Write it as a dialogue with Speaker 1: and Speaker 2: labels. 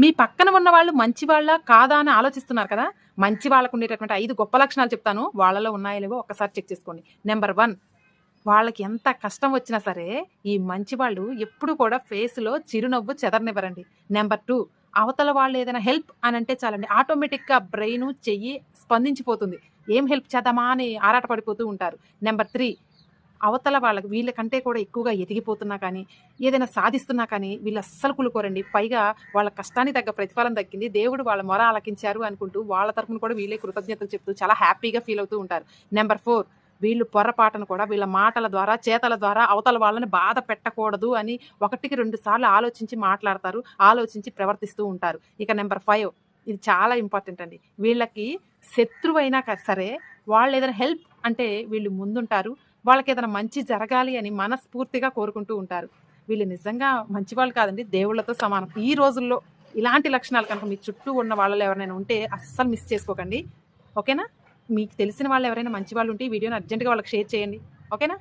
Speaker 1: మీ పక్కన ఉన్న వాళ్ళు మంచివాళ్ళ కాదా అని ఆలోచిస్తున్నారు కదా? మంచి వాళ్ళకు ఉండేటటువంటి ఐదు గొప్ప లక్షణాలు చెప్తాను. వాళ్ళలో ఉన్నాయో లేవో ఒకసారి చెక్ చేసుకోండి. నెంబర్ వన్ వాళ్ళకి ఎంత కష్టం వచ్చినా సరే ఈ మంచి వాళ్ళు ఎప్పుడు కూడా ఫేస్లో చిరునవ్వు చెదరనివ్వరండి. నెంబర్ టూ అవతల వాళ్ళు ఏదైనా హెల్ప్ అని అంటే చాలండి. ఆటోమేటిక్గా బ్రెయిన్ చెయ్యి స్పందించిపోతుంది. ఏం హెల్ప్ చేద్దామా అని ఆరాటపడిపోతూ ఉంటారు. నెంబర్ త్రీ అవతల వాళ్ళకి వీళ్ళకంటే కూడా ఎక్కువగా ఎదిగిపోతున్నా కానీ ఏదైనా సాధిస్తున్నా కానీ వీళ్ళు అస్సలు కులుకోరండి. పైగా వాళ్ళ కష్టానికి తగ్గ ప్రతిఫలం దక్కింది. దేవుడు వాళ్ళ మొర ఆలకించారు అనుకుంటూ వాళ్ళ తరపున కూడా వీళ్ళే కృతజ్ఞతలు చెప్తూ చాలా హ్యాపీగా ఫీల్ అవుతూ ఉంటారు. నెంబర్ ఫోర్ వీళ్ళు పొరపాటును కూడా వీళ్ళ మాటల ద్వారా చేతల ద్వారా అవతల వాళ్ళని బాధ పెట్టకూడదు అని ఒకటికి రెండు సార్లు ఆలోచించి మాట్లాడతారు ఆలోచించి ప్రవర్తిస్తూ ఉంటారు. ఇక నెంబర్ ఫైవ్ ఇది చాలా ఇంపార్టెంట్ అండి. వీళ్ళకి శత్రువైనా సరే వాళ్ళు ఏదైనా హెల్ప్ అంటే వీళ్ళు ముందుంటారు. వాళ్ళకి ఏదైనా మంచి జరగాలి అని మనస్ఫూర్తిగా కోరుకుంటూ ఉంటారు. వీళ్ళు నిజంగా మంచివాళ్ళు కాదండి దేవుళ్ళతో సమానం. ఈ రోజుల్లో ఇలాంటి లక్షణాలు కనుక మీ చుట్టూ ఉన్న వాళ్ళు ఎవరైనా ఉంటే అస్సలు మిస్ చేసుకోకండి. ఓకేనా? మీకు తెలిసిన వాళ్ళు ఎవరైనా మంచి వాళ్ళు ఉంటే ఈ వీడియోని అర్జెంటుగా వాళ్ళకి షేర్ చేయండి. ఓకేనా?